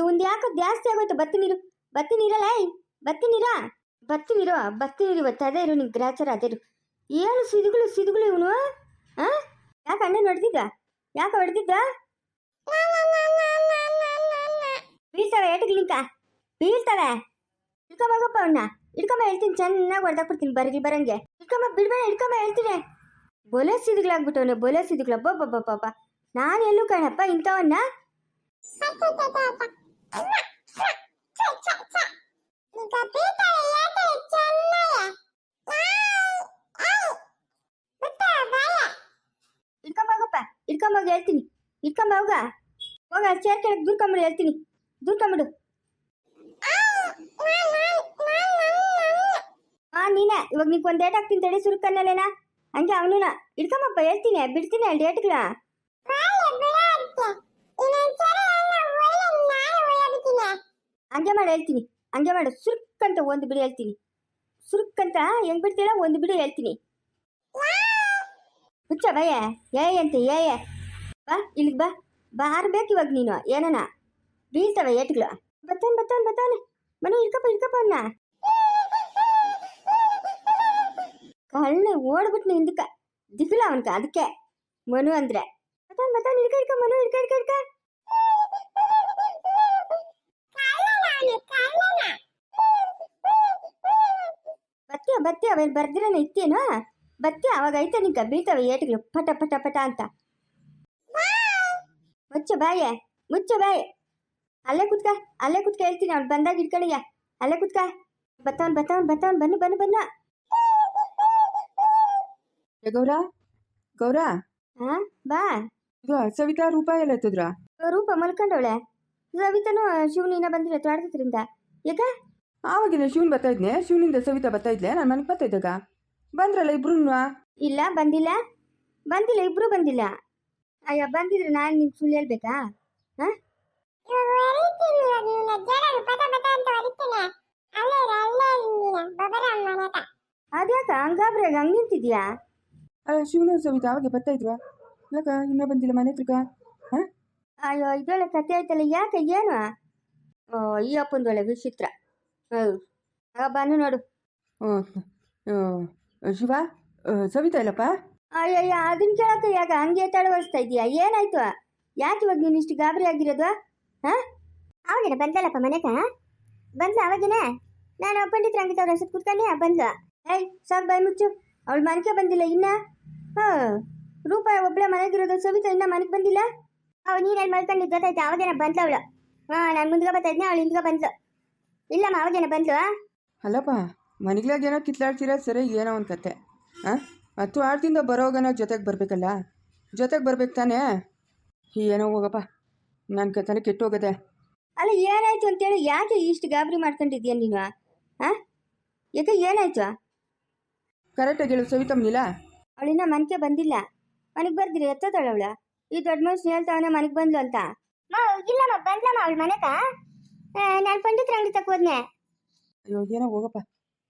ಒಂದು ಯಾಕೋ ಜಾಸ್ತಿ ಆಗೋಯ್ತು. ಬತ್ತಿ ನೀರು, ಬತ್ತಿ ನೀರಲ್ಲ ಬತ್ತಿ ನೀರ? ಬತ್ತಿ ನೀರು ಬತ್ತಿ ನೀರು ಇವತ್ತು ಅದೇ ಇರು, ನಿಂಗೆ ಗ್ರಾಚಾರ ಅದೇ ಇರು. ಏನು ಸಿದುಗಳು ಸಿದುಗಳು ಇವನು? ಆ? ಯಾಕೆ ಅಣ್ಣ ಹೊಡೆದಿದ್ದ? ಯಾಕೆ ಹೊಡೆದಿದ್ದ? ಬೀಳ್ತವೆ ಏಟಗ್ಲಿಂಕ ಬೀಳ್ತಾವೆ? ಇಟ್ಕೊಂಬೋಗಪ್ಪ ಅವನ್ನ ಇಟ್ಕೊಂಬ ಹೇಳ್ತೀನಿ, ಚೆನ್ನಾಗಿ ಹೊಡೆದಾಕ್ಬಿಡ್ತೀನಿ ಬರಗಿ ಬರಂಗೆ. ಇಟ್ಕೊಂಬ ಬಿಡ್ಬೇಡ ಇಟ್ಕೊಂಬ ಹೇಳ್ತೀನಿ. ಬೊಲೆ ಸಿದುಗಳಾಗ್ಬಿಟ್ಟವನೆ ಬೊಲೆ ಸಿದುಗಳ ಬಾಬಾ ನಾನು ಎಲ್ಲೂ ಕಾಣಪ್ಪ, ಇಂಥವನ್ನ. ಇಟ್ಕೊಂಬೋಗ ಹೇಳ್ತೀನಿ. ಇಟ್ಕೊಂಬ ಹೋಗ ಚೇರ್ ಕೆಳಗೆ ದೂರ್ಕೊಂಬಿಡು ಹೇಳ್ತೀನಿ. ದೂರ್ಕೊಂಬಿಡು ಹಾ ನೀನೆ, ಇವಾಗ ಒಂದು ಡೇಟ್ ಹಾಕ್ತೀನಿ ತಡಿ ಸುರುಕನ್ನಲ್ಲೇನಾ ಹಂಗೆ ಅವನು ಇಟ್ಕೊಂಬಪ್ಪ, ಹೇಳ್ತೀನಿ, ಬಿಡ್ತೀನಿ ಡೇಟ್ಗಳ ಹಂಗೆ ಮಾಡಿ ಹೇಳ್ತೀನಿ. ಹಂಗೆ ಮಾಡು. ಸುರುಕ್ಕಂತ ಒಂದು ಬಿಡಿ ಹೇಳ್ತೀನಿ. ಸುರುಕ್ಕಂತ ಹೆಂಗ್ ಬಿಡ್ತೀರಾ ಒಂದು ಬಿಡಿ ಹೇಳ್ತೀನಿ. ಹುಚ್ಚ ಭಯ ಏ. ಅಂತ ಏ. ಬಾ, ಇಲ್ಲಿಗೆ ಬಾ. ಬಾರ್ಬೇಕು ಇವಾಗ ನೀನು. ಏನನ? ಬೀಳ್ತವೆ ಏಟ್ಗಳು. ಬತ್ತಾನೆ ಬತ್ತಾನೆ ಬತ್ತಾನೆ. ಮನೆ ಇಳ್ಕಪ್ಪ ಇಳ್ಕಪ್ಪ ಅನ್ನ ಕಳ್ಳೆ ಓಡ್ಬಿಟ್ನು ಹಿಂದಕ್ಕ. ದಿಕ್ಕಲ ಅವನ್ಕ ಅದಕ್ಕೆ ಮನು ಅಂದ್ರೆ. ಬತ್ತಾನೆ ಬತ್ತಾನೆ ಇಳ್ಕ ಇಳ್ಕ ಮನು ಇಳ್ಕ ಇಳ್ಕ ಇಳ್ಕ ಬತ್ತೀಯ ಅವೇನು ಇತ್ತೇನ ಇತ್ತೇನು ಬತ್ತೀಯ ಅವಾಗ ಐತೆ ನಿಂಗೆ ಬೀಳ್ತವೆ ಏಟುಗಳು ಪಟ ಪಟ ಪಟ ಅಂತ. ಮುಚ್ಚ ಬಾಯೆ ಮುಚ್ಚ ಬಾಯೆ. ಅಲ್ಲೇ ಕುತ್ಕ ಅಲ್ಲೇ ಕುತ್ಕ ಹೇಳ್ತೀನಿ ಅವ್ನು ಬಂದಾಗ ಇಟ್ಕೊಳ್ಳಿಯ ಅಲ್ಲೇ ಕುತ್ಕ. ಬತ್ತವನ್ ಬತ್ತವನ್ ಬತ್ತವನ್ ಬನ್ನು ಬನ್ನು ಬನ್ನ. ಗೌರ ಗೌರ. ಹಾ ಬಾ. ಇದು ಸವಿತಾ ರೂಪ ಎಲ್ಲ ಎತ್ತದ್ರ? ರೂಪ ಮಲ್ಕೊಂಡವಳೆ. ಸವಿತಾನು ಶಿವನಿನ ಬಂದಿಲ್ಲ ಆಡ್ತಿದ್ರಿಂದ. ಯಾಕ ಆವಾಗಿನ ಶಿವನ್ ಬರ್ತಾ ಇದ್ನೆ ಶಿವನಿಂದ ಸವಿತಾ ಬರ್ತಾ ಇದ್ಲೆ ನಾನು ಮನೆಗೆ ಬರ್ತಾ ಇದ್ದಾಗ. ಬಂದ್ರಲ್ಲ ಇಬ್ರು ಇಲ್ಲ ಬಂದಿಲ್ಲ. ಬಂದಿಲ್ಲ ಇಬ್ರು ಬಂದಿಲ್ಲ. ಅಯ್ಯ ಬಂದಿದ್ರೆ ನಾನು ನಿಂಗೆ ಸುಳ್ಳು ಹೇಳ್ಬೇಕಾ? ಹಾ? ಅದ್ಯಾಕ ಹಂಗಾಬ್ರಾಗ ಹಂಗ್ ನಿಂತಿದ್ಯಾ? ಅಲ್ಲ ಶಿವನು ಸವಿತಾ ಅವಾಗ ಬರ್ತಾ ಇದ್ವಾ? ಯಾಕ ಇನ್ನೂ ಬಂದಿಲ್ಲ ಮನೆ ಹತ್ರಕ ಹಾಂ? ಅಯ್ಯೋ ಇದೊಳ್ಳೆ ಕತೆ ಆಯ್ತಲ್ಲ ಯಾಕೆ ಏನು? ಓ ಈ ಅಪ್ಪಂದೊಳ್ಳೆ ವಿಚಿತ್ರ. ಬಂದು ನೋಡು. ಶಿವ ಸವಿತಾ ಇಲ್ಲಪ್ಪ? ಅಯ್ಯಯ್ಯ ಅದನ್ನ ಕೇಳಕ್ಕೆ ಯಾಕೆ ಹಂಗೆ ತಡವಳಿಸ್ತಾ ಇದೀಯಾ? ಏನಾಯ್ತು? ಯಾಕೆ ಇವಾಗ ನೀನು ಇಷ್ಟು ಗಾಬರಿ ಆಗಿರೋದು? ಹಾ? ಅವಾಗೇನ ಬಂದಲ್ಲಪ್ಪ ಮನೆಗ ಬಂದ್ಲ ಅವಾಗೇನ ನಾನು ಪಂಡಿತ್ರ ಅವ್ರ ಹೆಸರು ಕುತ್ಕೊಂಡೆ ಬಂದ್ಲ. ಏಯ್ ಸಾಕು ಬಾಯ್ ಮುಚ್ಚು. ಅವಳು ಮನೆಗೆ ಬಂದಿಲ್ಲ ಇನ್ನ. ಹಾ ರೂಪಾಯಿ ಒಬ್ಳೆ ಮನೆಗಿರೋದು ಸವಿತಾ ಇನ್ನ ಮನೆಗೆ ಬಂದಿಲ್ಲ? ಅವ್ ನೀನಲ್ಲಿ ಮಲ್ಕೊಂಡಿದ್ದು ಗೊತ್ತಾಯ್ತು? ಅವಾಗೇನ ಬಂದ್ಲ ಅವಳು. ಹಾ ನಾನು ಮುಂದ್ಗೆ ಬರ್ತಾ ಇದ್ನೆ ಅವಳು ಹಿಂದ್ಗೆ ಬಂದ್ಲು. ಇಲ್ಲಮ್ಮ ಅವಾಗೇನ ಬಂದ್ಲು? ಅಲ್ಲಪ್ಪ ಮನೆಗ್ಲಾಗ ಏನೋ ಕಿತ್ಲಾಡ್ತೀರಾ ಸರಿ ಏನೋ ಒಂದು ಕತೆ. ಹಾಂ ಹತ್ತು ದಿನ ಬರೋಗನ ಜೊತೆಗೆ ಬರಬೇಕಲ್ಲ? ಜೊತೆಗೆ ಬರ್ಬೇಕು ತಾನೇ? ಏನೋ ಹೋಗಪ್ಪ. ನನ್ನ ಕತೆನೇ ಕೆಟ್ಟು ಹೋಗದೆ ಅಲ್ಲ ಏನಾಯ್ತು ಅಂತೇಳಿ ಯಾಕೆ ಇಷ್ಟು ಗಾಬರಿ ಮಾಡ್ಕೊಂಡಿದ್ಯಾ ನೀನು? ಹಾಂ ಯಾಕೆ ಏನಾಯ್ತು? ಕರೆಕ್ಟಾಗಿ ಹೇಳು ಸವಿತಮ್ಮನಿಲ್ಲ ಅವಳಿನ್ನ ಮನೆಗೆ ಬಂದಿಲ್ಲ. ಮನೆಗೆ ಬರ್ದಿರಿ ಎತ್ತೋತಾಳ ಅವಳ. ಈ ದೊಡ್ಡ ಮನುಷ್ಯ ಹೇಳ್ತಾವನೆ ಮನೆಗೆ ಬಂದ್ಲು ಅಂತ. ಇಲ್ಲಮ್ಮ ಬಂದ್ಲಮ್ಮ ಅವಳ ಮನೆಗ? ನಾನು ಪಂಡಿತರ ಅಂಗಡಿ ತಕೋದ್ನೆ ಅಯ್ಯೋ ಏನೋ ಹೋಗಪ್ಪ.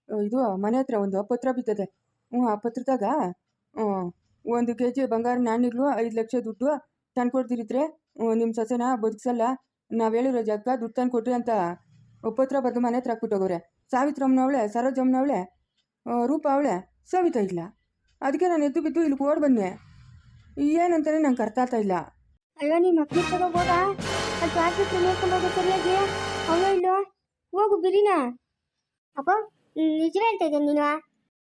ಇದು ಮನೆ ಹತ್ರ ಒಂದು ಪತ್ರ ಬಿದ್ದದೆ. ಹ್ಞೂ ಆ ಪತ್ರದಾಗ ಹ್ಞೂ ಒಂದು ಕೆ ಜಿ ಬಂಗಾರ ನಾಣ್ಯಗಳು ಐದು ಲಕ್ಷ ದುಡ್ಡು ತಂದು ಕೊಡ್ತಿರಿದ್ರೆ ನಿಮ್ಮ ಸೊಸೆನ ಬದುಕ್ಸಲ್ಲ ನಾವು ಹೇಳಿರೋ ಜಗ್ಗ ದುಡ್ಡು ತಂದು ಕೊಟ್ರಿ ಅಂತ ಪತ್ರ ಬರೆದು ಮನೆ ಹತ್ರ ಹಾಕ್ಬಿಟ್ಟೋಗವ್ರೆ ಸಾವಿತ್ರಮ್ಮನವಳೆ ಸರೋಜಮ್ಮನವಳೆ ರೂಪ ಅವಳೆ ಸವಿತಾ ಇಲ್ಲ. ಅದಕ್ಕೆ ನಾನು ಎದ್ದು ಬಿದ್ದು ಇಲ್ಲಿ ಓಡ್ ಬಂದೆ. ಏನಂತಾನೆ ನಂಗೆ ಅರ್ಥ ಆಗ್ತಾ ಇಲ್ಲ. ಅಯ್ಯೋ ನಿಮ್ಮ ಮಕ್ಕಳು ತಗೋ ಹೋಗ ಅಲ್ಲಿ ಟ್ರಾಫಿಕ್ ನೋಡ್ಕೊಂಡು ಹೋಗೋ ಸರಿಯಾಗಿ. ಅವಳು ಇಲ್ಲೋ. ಹೋಗು ಬಿರಿನಾ. ಅಪ್ಪ ನಿಜ ಹೇಳ್ತಾ ಇದ್ದೀನಿ ನೀನು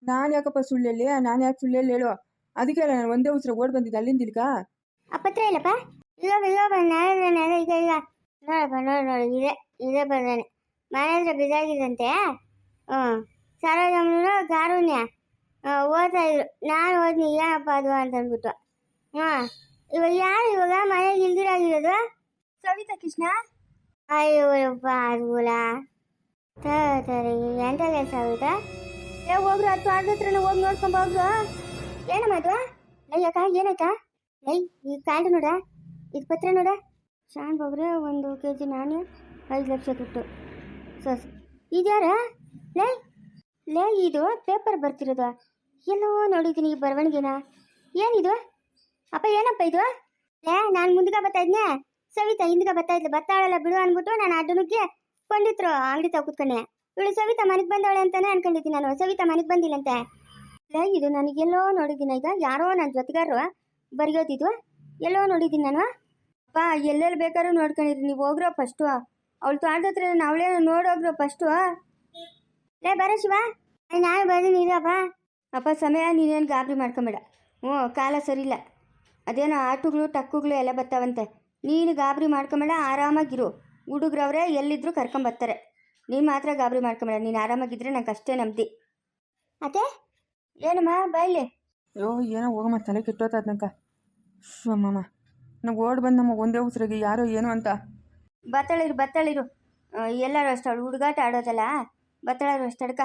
ನಾನು ಯಾಕಪ್ಪ ಸುಳ್ಳು ಹೇಳಿ ನಾನು ಯಾಕೆ ಸುಳ್ಳು ಹೇಳಿ? ಹೇಳು ಅದಕ್ಕೆ ನಾನು ಒಂದೇ ಉಸಿರ ಓಡ್ ಬಂದಿದ್ದೆ ಅಲ್ಲಿಂದ ಇಲ್ಕ ಅಪ್ಪತ್ರ ಪತ್ರ ಇಲ್ಲಪ್ಪ? ಇಲ್ಲ ಇಲ್ಲ ನಾನು ಈಗ ಇಲ್ಲ ನೋಡಪ್ಪ ನೋಡಿ ನೋಡಿ ಇದೆ ಇದೆ ಬಂದಾನೆ. ಮನೆ ಹತ್ರ ಬಿದ್ದಾಗಿದ್ದಂತೆ ಹ್ಞೂ. ಸರೋಜಮ್ಮನು ಕಾರುಣ್ಯ ಓದ್ತಾ ಇದ್ರು. ನಾನು ಓದ್ನಿ ಏನಪ್ಪ ಅದು ಅಂತ ಅಂದ್ಬಿಟ್ಟು. ಹಾಂ ಇವಾಗ ಯಾರು ಇವಾಗ ಮನೆಗೆ ಇಲ್ದಿರಾಗಿರೋದು ಸವಿತಾ ಕೃಷ್ಣ? ಅಯ್ಯೋ ಯಪ್ಪ ಅದ್ಗುಲ ತಾರೆ ಎಂತ ಕೆಲಸ ಆಗುತ್ತಾ? ಏ, ಹೋಗ್ರು, ಹತ್ತು ಆದ ಹೋಗಿ ನೋಡ್ಕೊಂಡ್ ಹೋಗ್ರು. ಏನಮ್ಮ ಅದು ಅಯ್ಯಕ್ಕ ಏನಾಯ್ತಾ? ಲೈ, ಈ ಕಾರ್ಡ್ ನೋಡ, ಇದು ಪತ್ರ ನೋಡ. ಶಾನ್ ಬಾಬ್ರೆ, ಒಂದು ಕೆ ಜಿ ನಾಣ್ಯ, ಐದು ಲಕ್ಷ ದುಡ್ಡು. ಸಸ್ ಇದ್ಯಾರ ಲೇ ಲೇ, ಇದು ಪೇಪರ್ ಬರ್ತಿರೋದು. ಎಲ್ಲೋ ನೋಡಿದ್ದೀನಿ ಈ ಬರವಣಿಗೆನ. ಏನಿದು ಅಪ್ಪ, ಏನಪ್ಪ ಇದು? ಲೇ, ನಾನು ಮುಂದಕ್ಕೆ ಬರ್ತಾ ಇದ್ನೆ. ಸವಿತಾ ಹಿಂದ್ಗ ಬರ್ತಾ ಇದ್ಲು. ಬರ್ತಾಳಲ್ಲ ಬಿಡು ಅನ್ಬಿಟ್ಟು ನಾನು ಅಡ್ಡನುಗ್ಗೆ ಪಂಡಿತರು ಅಂಗಡಿ ತಾವ್ ಇವಳು ಸವಿತಾ ಮನೆಗೆ ಬಂದವಳೆ ಅಂತಾನೆ ಅನ್ಕೊಂಡಿದ್ದೀನಿ ನಾನು. ಸವಿತಾ ಮನೆಗೆ ಬಂದಿಲ್ಲಂತೆ. ಇದು ನನಗೆಲ್ಲೋ ನೋಡಿದ್ದೀನಿ. ಈಗ ಯಾರೋ ನನ್ನ ಜೊತೆಗಾರರು ಬರೆಯೋದಿದ್ವು? ಎಲ್ಲೋ ನೋಡಿದ್ದೀನಿ ನಾನು. ಅಪ್ಪ, ಎಲ್ಲೆಲ್ಲಿ ಬೇಕಾದ್ರೂ ನೋಡ್ಕೊಂಡಿರಿ. ನೀವು ಹೋಗ್ರೋ ಫಸ್ಟು ಅವಳು ತೋಟದ ನಾನು ಅವಳೇ ನೋಡೋಗ್ರೋ ಫಸ್ಟು ಲೇ, ಬರ ಶಿವ. ನಾನು ಬರ್ತೀನಿ ಇರಪ್ಪ ಅಪ್ಪ, ಸಮಯ, ನೀನೇನು ಗಾಬರಿ ಮಾಡ್ಕೊಂಬೇಡ. ಹ್ಞೂ, ಕಾಲ ಸರಿಯಿಲ್ಲ. ಅದೇನೋ ಆಟುಗಳು, ಟಕ್ಕುಗಳು ಎಲ್ಲ ಬರ್ತಾವಂತೆ. ನೀನು ಗಾಬರಿ ಮಾಡ್ಕೊಂಬೇಡ ಆರಾಮಾಗಿರು. ಹುಡುಗ್ರವ್ರೆ ಎಲ್ಲಿದ್ರು ಕರ್ಕೊಂಬರ್ತಾರೆ ನೀನು ಮಾತ್ರ ಗಾಬರಿ ಮಾಡ್ಕೊಂಬೇಡ ನೀನು ಆರಾಮಾಗಿದ್ರೆ ನಂಗೆ ಅಷ್ಟೇ ನಂಬ್ದಿ ಅತ್ತೆ? ಏನಮ್ಮ ಬೈಲಿ ಅಯ್ಯೋ ಏನೋ ಹೋಗಮ್ಮ ತಲೆ ಕೆಟ್ಟೋತದ ನಂಕ ಅಮ್ಮಮ್ಮ. ನಾವು ಓಡಿ ಬಂದು ನಮಗೆ ಒಂದೇ ಉಸಿರಿಗೆ ಯಾರೋ ಏನೋ ಅಂತ. ಬತ್ತಳಿರು ಬತ್ತಳಿರು. ಎಲ್ಲರೂ ಅಷ್ಟು ಅವಳು ಹುಡುಗಾಟ ಆಡೋದಲ್ಲ. ಬತ್ತಳರು ಅಷ್ಟು ಅಡ್ಕ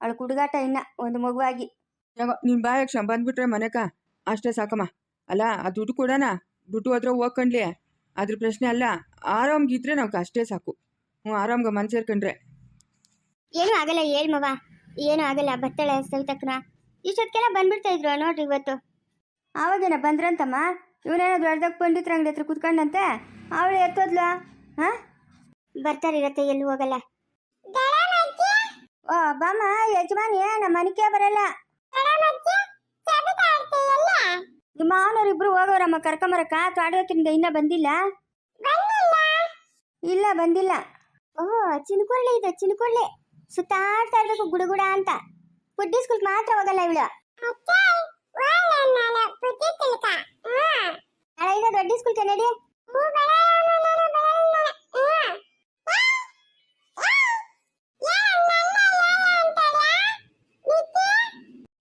ಅವಳು ಹುಡುಗಾಟ ಇನ್ನ ಒಂದು ಮಗುವಾಗಿ. ನೀನು ಬಾಯಕ್ಷ ಬಂದ್ಬಿಟ್ರೆ ಮನೆಕ. ಅಷ್ಟೇ ಸಾಕಮ್ಮ. ಅಲ್ಲ ಆ ದುಡ್ಡು ಕೊಡೋಣ ದುಡ್ಡು ಹೋದ್ರೆ ಹೋಗ್ಕೊಂಡ್ಲಿ. ಅದ್ರ ಪ್ರಶ್ನೆ ಅಲ್ಲ ಆರಾಮ್ಗಿದ್ರೆ ನಾವು ಅಷ್ಟೇ ಸಾಕು. ಹ್ಞೂ ಆರಾಮ್ಗೆ ಮನ್ ಸೇರ್ಕೊಂಡ್ರೆ. ಏನು ಆಗಲ್ಲ ಹೇಳ್ಮವ್ವ ಏನೂ ಏನು ಆಗಲ್ಲ ಬತ್ತಳೆ ಸವಿತಕ್ಕನ ಇಷ್ಟೊತ್ತಿಗೆಲ್ಲ ಬಂದ್ಬಿಡ್ತಾ ಇದ್ರು ನೋಡ್ರಿ ಇವತ್ತು. ಆವಾಗೇನ ಬಂದ್ರಂತಮ್ಮ? ಇವನೇನೋ ದೊಡ್ಡದಾಗ ಪಂಡಿತರ ಅಂಗಡಿ ಹತ್ರ ಕುತ್ಕೊಂಡಂತೆ? ಅವಳು ಎತ್ತೋದ್ಲ? ಹಾ? ಬರ್ತಾರಿರತ್ತೆ ಎಲ್ಲೂ ಹೋಗಲ್ಲ. ಓ ಬಾಮ ಯಜಮಾನಿ ನಮ್ಮ ಮನೆಗೆ ಬರಲ್ಲ ನಿಮ್ಮ ಮಾವನವ್ರು ಇಬ್ರು ಹೋಗೋರಮ್ಮ ಕರ್ಕೊಂಬರಕ್ಕ ತೋಟದಿಂದ ಇನ್ನ ಬಂದಿಲ್ಲ? ಇಲ್ಲ, ಬಂದಿಲ್ಲ. ಓಹ್, ಚಿನ್ಕೊಳ್ಳಿ ಇದು, ಚಿನ್ಕೊಳ್ಳಿ. ಸುತ್ತಾಡ್ತಾ ಇರ್ಬೇಕು ಗುಡುಗುಡ ಅಂತ. ಪುಡ್ಡಿ ಸ್ಕೂಲ್ ಮಾತ್ರ ಹೋಗಲ್ಲ ಇವಳು. ನಾಳೆಯಿಂದ ದೊಡ್ಡ ಸ್ಕೂಲ್ ಕನ್ನಡಿ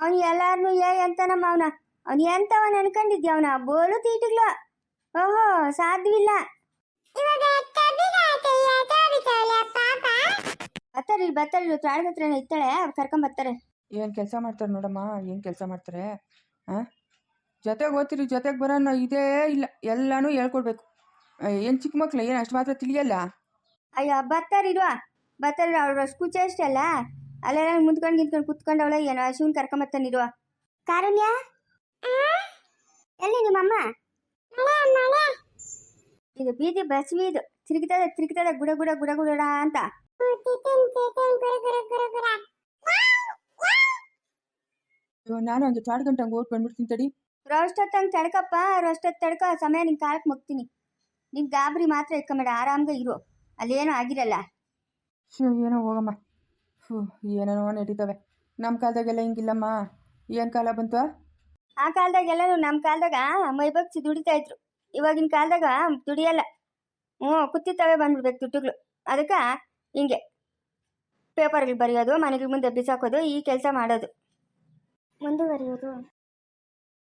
ಅವ್ನು ಎಲ್ಲಾರನು ಏ ಅಂತಾನಮ್ಮ ಅವನ. ಅವನು ಎಂತವನ್ ಅನ್ಕೊಂಡಿದ್ಯ ಅವನ? ಬೋಲು ತೀಟಿಗ್ಲು. ಓಹೋ ಸಾಧ್ಯವಿಲ್ಲ ಬರ್ತಾರೆ ಬರ್ತಾರೆ ತ್ರಾಳದ ಹತ್ರ ಇತ್ತಾಳೆ ಅವ್ರು ಕರ್ಕೊಂಡ್ ಬರ್ತಾರೆ. ಏನು ಕೆಲಸ ಮಾಡ್ತಾರೆ ನೋಡಮ್ಮ? ಏನು ಕೆಲಸ ಮಾಡ್ತಾರೆ? ಹಾಂ ಜೊತೆಗೆ ಓದ್ತಿರಿ ಜೊತೆಗೆ ಬರೋಣ ಇದೇ ಇಲ್ಲ. ಎಲ್ಲನೂ ಹೇಳ್ಕೊಡ್ಬೇಕು. ಏನು ಚಿಕ್ಕ ಮಕ್ಳು ಏನು ಅಷ್ಟು ಮಾತ್ರ ತಿಳಿಯಲ್ಲ? ಅಯ್ಯೋ ಬರ್ತಾರಿರುವ ಬರ್ತಾರೆ ಅವ್ರ ಅಷ್ಟು ಕುಚ ಅಷ್ಟಲ್ಲ ಅಲ್ಲೆಲ್ಲ ಮುಂದ್ಕೊಂಡು ನಿಂತ್ಕೊಂಡು ಕುತ್ಕೊಂಡವಳೆ ಏನೋ ಶಿವನ್ ಕರ್ಕೊಂಬರ್ತಾನಿರುವ ಕಾರುಣ್ಯ? ಎಲ್ಲಿ ನಿಮ್ಮಮ್ಮ? ಇದು ಬೀದಿ ಬಸವಿ ಇದು. ತಿರುಗಿತದೆ ತಿರುಗ್ತದೆ ಗುಡ ಗುಡ ಗುಡ ಗುಡ ಅಂತ ನಾನು ಒಂದು ಚಾಡ್ ಗಂಟೆ ಹಂಗೆ ಓಟ್ ಬಂದ್ಬಿಡ್ತೀನಿ ತಡಿ. ರೋಷ್ಟೊತ್ತಂಗೆ ತಡ್ಕಪ್ಪ ರೋಷ್ಟೊತ್ತು ತಡ್ಕ ಸಮಯ ನಿನ್ ಕಾಲಕ್ಕೆ ಮುಗ್ತೀನಿ. ನಿನ್ ಗಾಬರಿ ಮಾತ್ರ ಇಕ್ಕಬೇಡ ಆರಾಮ್ಗೆ ಇರು. ಅಲ್ಲೇನೋ ಆಗಿರಲ್ಲ. ಹ್ಞೂ ಏನೋ ಹೋಗಮ್ಮ. ಹ್ಞೂ ಏನೇನೋ ನಡೀತವೆ. ನಮ್ಮ ಕಾಲದಾಗೆಲ್ಲ ಹಿಂಗಿಲ್ಲಮ್ಮ. ಏನು ಕಾಲ ಬಂತು? ಆ ಕಾಲದಾಗೆಲ್ಲರೂ ನಮ್ಮ ಕಾಲದಾಗ ಮೈ ಬಗ್ಸಿ ದುಡಿತಾ ಇದ್ರು. ಇವಾಗಿನ ಕಾಲದಾಗ ದುಡಿಯಲ್ಲ. ಹ್ಞೂ, ಕುತ್ತಿತ್ತವೆ ಬಂದ್ಬಿಡ್ಬೇಕು ದುಡ್ಡುಗಳು. ಅದಕ್ಕೆ ಹಿಂಗೆ ಪೇಪರ್ಗಳು ಬರೆಯೋದು, ಮನೆಗಳ ಮುಂದೆ ಬಿಸಾಕೋದು, ಈ ಕೆಲಸ ಮಾಡೋದು. ಮುಂದುವರಿಯೋದು.